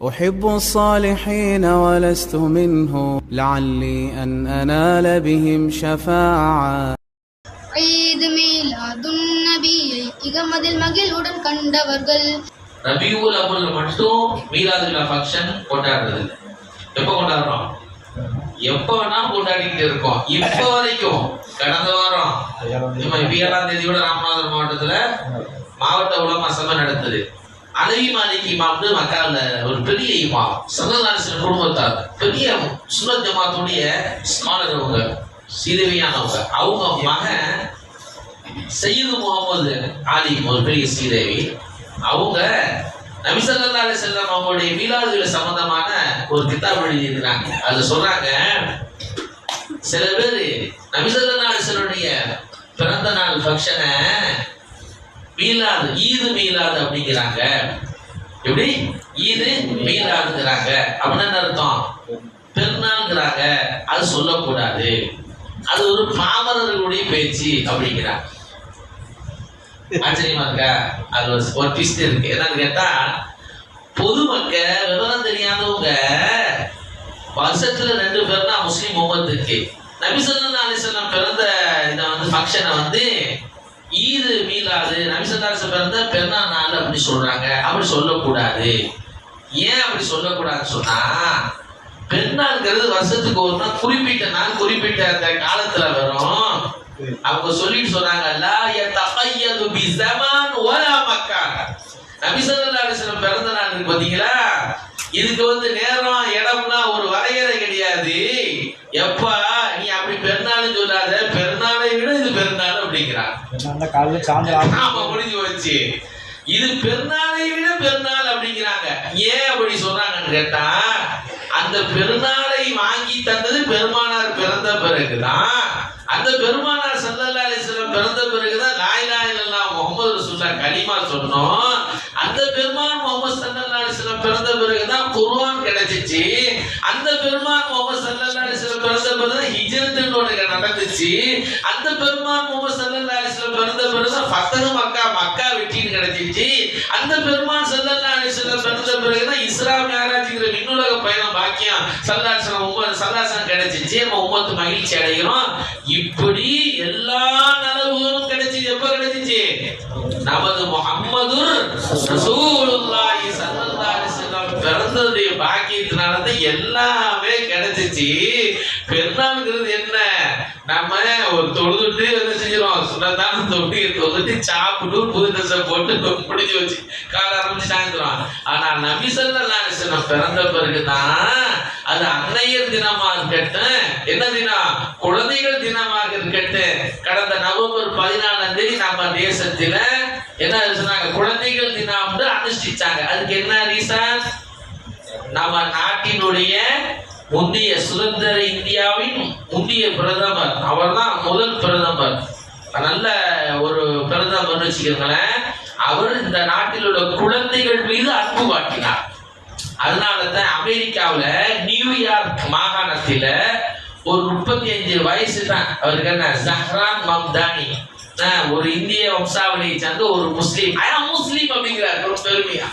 أحب الصالحين ولست منه لعلي أن أنال بهم شفاعة ஈத் மீலாதுன் நபியை இகமதில் மகிழ்வுடன் கண்டவர்கள் ரபியூல் அவ்வல் மட்டும் மீலாதுல்லா ஃபங்க்ஷன் கொண்டாடுறது இல்ல. எப்ப கொண்டாடுறோம் எப்ப வேணா கொண்டாடிக்கிட்டு இருக்கோம் இப்ப வரைக்கும் கடந்த வாரம் நம்ம இப்ப ஏழாம் தேதியோட ராமநாதபுரம் மாவட்டத்துல மாவட்ட உலமா சபை நடந்தது அலவி மாலிக் இமாம்னு மக்கால ஒரு பெரிய இமாம் சல்லல்லாஹு குடும்பத்தார். பெரிய சுனத் ஜமாத்துடைய ஸ்காலர் அவங்க சீதவியானவங்க. அவங்க மகன் சையது முகமது ஆலிம் ஒரு பெரிய ஸ்ரீதேவி அவங்க நபிசல்லா செல்லம் அவங்களுடைய மீலாதுகள் சம்பந்தமான ஒரு கித்தாப் எழுதியிருக்கிறாங்க. அதுல சொல்றாங்க சில பேர் நபிசல்லா செல்லுடைய பிறந்த நாள் ஃபங்க்ஷனை மீளாது ஈது மீளாது அப்படிங்கிறாங்க. எப்படி? ஈது மீளாதுங்கிறாங்க. அப்படின்னு அர்த்தம்? பெருநாள்ங்கிறாங்க. அது சொல்லக்கூடாது. அது ஒரு பாமரர்களுடைய பேச்சு அப்படிங்கிறாங்க. ஆச்சரியமா இருக்கா? அது ஒரு ஒரு இருக்கு. என்னன்னு கேட்டா பொதுமக்கள் விவரம் தெரியாதவங்க வருஷத்துல ரெண்டு பேர் தான் முஸ்லீம் உம்மத்துக்கு. நபிசல்லா அலிசல்லாம் பிறந்த இதை வந்து ஃபங்க்ஷனை வந்து ஈது மீளாது நபி பிறந்த பெருநாள் நாள் அப்படி சொல்றாங்க. அப்படி சொல்லக்கூடாது. ஏன் அப்படி சொல்லக்கூடாதுன்னு சொன்னா பெருநாள்ங்கிறது வருஷத்துக்கு ஒரு நாள் குறிப்பிட்ட நாள் குறிப்பிட்ட அந்த காலத்துல வரும். அவங்க சொல்லிட்டு சொன்னாங்கல்ல லா பி ஜமான் வலா மக்கான். நபி பிறந்த நாள் இருக்கு பாத்தீங்களா? இதுக்கு வந்து நேரம் இடம்லாம் ஒரு வரையறை கிடையாது. எப்பா நீ அப்படி பெருநாள்னு சொல்லாத பெருநாளை விட இது காலையில் சாயந்தரம் ஆமா முடிஞ்சு இது பெருநாளை விட பெருநாள் அப்படிங்கிறாங்க. ஏன் அப்படி சொல்றாங்கன்னு கேட்டா அந்த பெருநாளை வாங்கி தந்தது பெருமானார் பிறந்த பிறகுதான். அந்த பெருமானார் ஸல்லல்லாஹு அலைஹி வஸல்லம் பிறந்த பிறகுதான் லா இலாஹ இல்லல்லாஹ் முஹம்மது ரசூலுல்லாஹ் கலிமா சொன்னோம். அந்த பெருமான் முகமது ஸல்லல்லாஹு அலைஹி வஸல்லம் பிறந்த பிறகுதான் குர்ஆன் கிடைச்சிச்சு. அந்த பெருமான் முகமது ஸல்லல்லாஹு அலைஹி பிறந்த பிறகு ஹிஜ்ரத்துன்னு நடந்துச்சு. அந்த பெருமான் முகமது ஸல்லல்லாஹு அலைஹி பிறந்த பிறகு ஃபத்தஹ் மக்கா மக்கா வெற்றின்னு கிடைச்சிச்சு அந்த பெருமான் ஸல்லல்லாஹு அலைஹி பிறந்த பிறகுதான் இஸ்ரா யாராச்சுங்கிற விண்ணுலக பயணம் பாக்கியம். சல்லாசனம் அலைஹி சல்லாசனம் கிடைச்சிச்சு. நம்ம உம்மத்து மகிழ்ச்சி அடைகிறோம். இப்படி எல்லா நலவுகளும் கிடைச்சிச்சு. எப்ப கிடைச்சிச்சு? நமது முஹம்மதுர் ரசூலுல்லாஹி ஸல்லல்லாஹு பிறந்ததுடைய பாக்கியத்தினாலதான் எல்லாமே கிடைச்சிச்சு. பெருநாளுங்கிறது என்ன? நம்ம ஒரு தொழுதுட்டு என்ன செஞ்சிடும் சுண்ணத்தான தொழுகை தொழுதுட்டு சாப்பிட்டு புது ட்ரெஸ்ஸை போட்டு முடிஞ்சு வச்சு கால ஆரம்பிச்சு சாயந்தரம். ஆனா நபிசல்ல நான் பிறந்த பிறகுதான் அது அன்னையர் தினமா இருக்கட்டும் என்ன தினம்? குழந்தைகள் தினமாக இருக்கட்டும் கடந்த நவம்பர் பதினாலாம் தேதி நம்ம தேசத்துல என்ன சொன்னாங்க? குழந்தைகள் தினம் வந்து அனுஷ்டிச்சாங்க. அதுக்கு என்ன ரீசன் நம்ம நாட்டினுடைய முந்தைய சுதந்திர இந்தியாவின் முந்தைய பிரதமர். அவர்தான் முதல் பிரதமர். நல்ல ஒரு பிரதமர் வச்சுக்கோங்களேன். அவர் இந்த நாட்டில் உள்ள குழந்தைகள் மீது அன்பு காட்டினார். அதனால தான் அமெரிக்காவுல நியூயார்க் மாகாணத்தில் ஒரு முப்பத்தி அஞ்சு வயசு தான் அவருக்கு என்ன? ஜஹ்ரான் மம்தானி. ஆஹ், ஒரு இந்திய வம்சாவளியை சேர்ந்த ஒரு முஸ்லீம். முஸ்லீம் அப்படிங்கிறார். ரொம்ப பெருமையா.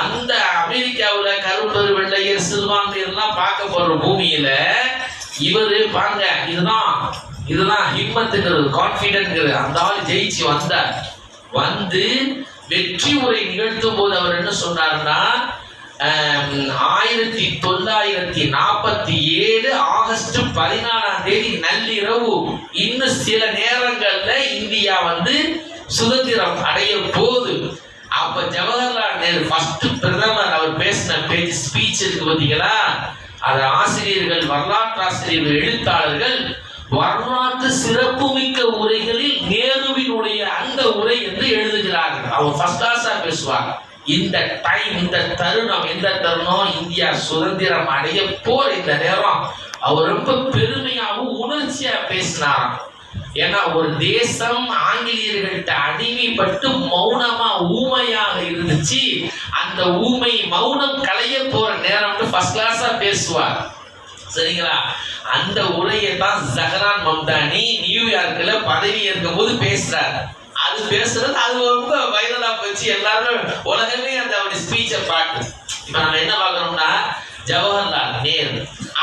அந்த அமெரிக்காவில் கருப்பர் வெள்ளையர் சிறுபான்மையர்லாம் பார்க்க போற பூமியில இவர் பாருங்க இதுதான் இதுதான் ஹிம்மத்துங்கிறது கான்பிடன்ட்ங்கிறது அந்த ஆள் ஜெயிச்சு வந்தார். வந்து வெற்றி உரை நிகழ்த்தும் போது அவர் என்ன சொன்னார்னா ஆயிரத்தி தொள்ளாயிரத்தி நாற்பத்தி ஏழு ஆகஸ்ட் பதினாலாம் தேதி நள்ளிரவு இன்னும் சில நேரங்கள்ல இந்தியா வந்து சுதந்திரம் அடைய போகுது. அப்ப ஜவஹர்லால் நேரு ஃபர்ஸ்ட் பிரதமர் அவர் பேசின பேச்சு ஸ்பீச் இருக்கு பாத்தீங்களா? அது ஆசிரியர்கள் வரலாற்று ஆசிரியர்கள் எழுத்தாளர்கள் வரலாற்று சிறப்புமிக்க உரைகளில் நேருவினுடைய அந்த உரை என்று எழுதுகிறார்கள். அவர் ஃபர்ஸ்ட் கிளாஸா பேசுவாங்க. இந்த டைம் இந்த தருணம் எந்த தருணம்? இந்தியா சுதந்திரம் அடைய போற இந்த நேரம். அவர் ரொம்ப பெருமையாகவும் உணர்ச்சியா பேசினாராம். ஏன்னா ஒரு தேசம் ஆங்கிலேயர்கள்ட்ட அடிமைப்பட்டு மௌனமா ஊமையாக இருந்துச்சு. அந்த ஊமை மௌனம் களைய போற நேரம்னு ஃபர்ஸ்ட் கிளாஸா பேசுவார். சரிங்களா? அந்த உரையை தான் ஜஹரான் மம்தானி நியூயார்க்கில் பதவி ஏற்கும் போது பேசுறாரு. அது பேசுறது அது ரொம்ப வைரலா போச்சு. எல்லாரும் உலகமே அந்த அவருடைய ஸ்பீச்சை பார்க்குது. இப்போ நம்ம என்ன பார்க்குறோம்னா ஜவஹர்லால் நேரு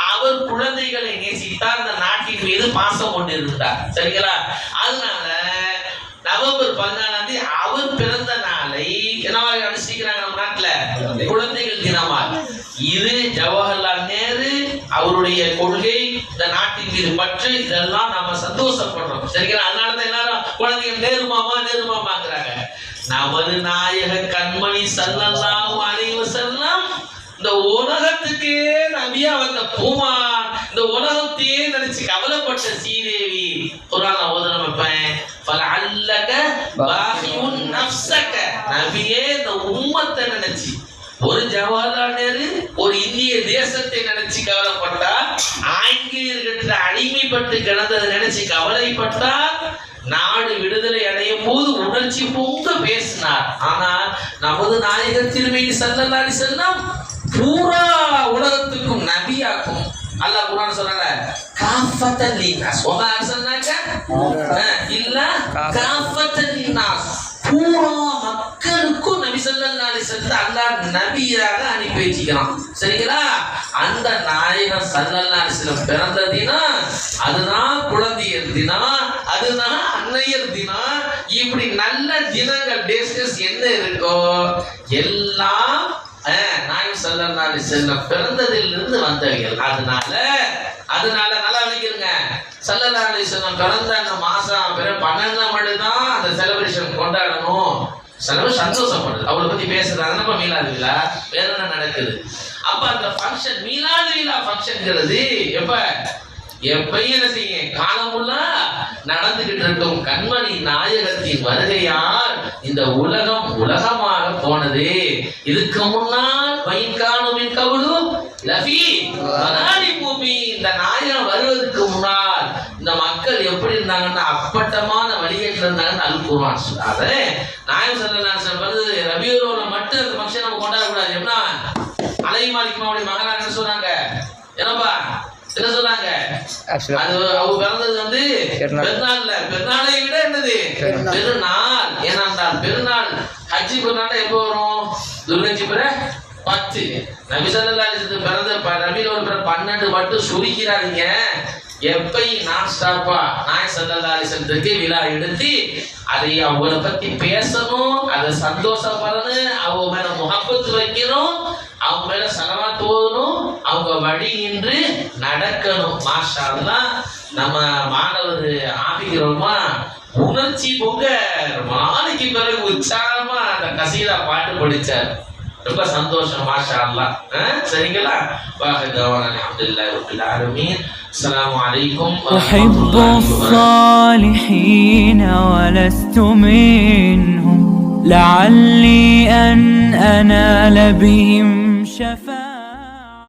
அவர் குழந்தைகளை நேசித்தார் மீது பாசம் கொண்டிருந்தார் சரிங்களா? அதனால நவம்பர் பதினாலாம் தேதி அவர் பிறந்த நாளை என்னவாக அனுஷ்டிக்கிறாங்க நம்ம நாட்டுல? குழந்தைகள் தினமா. இது ஜவஹர்லால் நேரு அவருடைய கொள்கை இந்த நாட்டின் மீது பற்று இதெல்லாம் நாம சந்தோஷப்படுறோம். சரிங்களா? அதனாலதான் எல்லாரும் குழந்தைகள் நேருமாமா நேருமாமாங்கிறாங்க நமது நாயக கண்மணி சல்லல்லாஹு அலைஹி வஸல்லம் இந்த உலகத்துக்கே நபியா வந்த பூமான். இந்த உலகத்தையே நினைச்சு கவலைப்பட்ட ஸ்ரீதேவி குரான் ஓதன வைப்பேன். பல அல்லக பாகியுன் நப்சக நபியே இந்த உம்மத்தை நினைச்சு ஒரு ஜவஹர்லால் நேரு ஒரு இந்திய தேசத்தை நினைச்சு கவலைப்பட்டா ஆங்கிலேயர்கிட்ட அடிமைப்பட்டு கிடந்ததை நினைச்சு கவலைப்பட்டா நாடு விடுதலை அடையும் போது உணர்ச்சி பொங்க பேசினார். ஆனா நமது நாயகர் திருமணி சல்லல்லாஹு செல்லம் பூரா உலகத்துக்கும் நபியாக்கும் அல்லாஹ் குர்ஆன் சொல்றாங்க காஃபத்தன் லின்னாஸ். வமா அர்சல்னாக இல்ல காஃபத்தன் லின்னாஸ். பூரா மக்களுக்கும் நபி ஸல்லல்லாஹு அலைஹி வஸல்லம் அல்லாஹ் நபியாக அனுப்பி வச்சிக்கிறான் சரிங்களா? அந்த நாயகம் ஸல்லல்லாஹு அலைஹி வஸல்லம் பிறந்த தினம் அதுதான் குழந்தையர் தினம் அதுதான் அன்னையர் தினம். இப்படி நல்ல தினங்கள் டேஸ் என்ன இருக்கோ எல்லாம் நாயகம் ஸல்லல்லாஹு பிறந்ததிலிருந்து வந்தவைகள். அதனால அதனால நல்லா விளக்கிருங்க ஸல்லல்லாஹு அலைஹி பிறந்த அந்த மாசம் பிற பன்னெண்டாம் மட்டும்தான் தான் அந்த செலிப்ரேஷன் கொண்டாடணும். செலவு சந்தோஷப்படுது. அவளை பத்தி பேசுறாங்க நம்ம மீலாது விழா வேற என்ன நடக்குது? அப்ப அந்த ஃபங்க்ஷன் மீலாது விழா ஃபங்க்ஷன்ங்கிறது எப்ப? என் என்ன செய்ய காலமுள்ள நடந்துகிட்டு இருக்கும் கண்மணி நாயகத்தின் வருகையால் இந்த உலகம் உலகமாக போனது. இதுக்கு முன்னால் வயின்கானுமின் கவுளு லபி பூமி. இந்த நாயகம் வருவதற்கு முன்னால் இந்த மக்கள் எப்படி இருந்தாங்கன்னா அப்பட்டமான வழிகேட்டில் இருந்தாங்கன்னு அல் குர்ஆன் சொல்றாரு நாயம் சல்லல்லாஹு சொல்றது ரபியுல் மட்டும் அந்த ஃபங்க்ஷன் நம்ம கொண்டாட கூடாது என்ன அலை மாலிக்மாவுடைய மகனார் என்ன சொல்றாங்க என்னப்பா என்ன சொல்றாங்க Actually, அது அவங்க பிறந்தது வந்து பெருநாள். பெருநாள்ல. பெருநாளை விட என்னது? பெருநாள். ஏனென்றால் பெருநாள் ஹஜ்ஜி பெருநாள் எப்போ வரும்? துர்கஞ்சி பிற பத்து. நபி ஸல்லல்லாஹு அலைஹி வஸல்லம் பிறந்த ஒரு பன்னெண்டு மட்டும் சுருக்கிறாதீங்க எப்பயும் நான் ஸ்டாப்பா நாய் விழா எடுத்து அதை அவங்கள பத்தி பேசணும் அதை சந்தோஷப்படணும் அவங்க மேல முகப்பத்து வைக்கணும் அவங்க மேல செலவாத்து அவங்க வழி நின்று நடக்கணும் மாஷா அல்லாஹ் நம்ம மாணவர் ஆபிக்கிறோமா உணர்ச்சி பொங்க ரொம்ப நாளைக்கு பிறகு உற்சாகமா அந்த கசீதா பாட்டு படிச்சார் ரொம்ப சந்தோஷம் மாஷா அல்லாஹ் அஹ், சரிங்களா வாஹித் தவானா அல்ஹம்துலில்லாஹி ரப்பில் ஆலமீன் அஸ்ஸலாமு அலைக்கும் أحب الصالحين ولست منهم لعلي أن أنال بهم شفاعة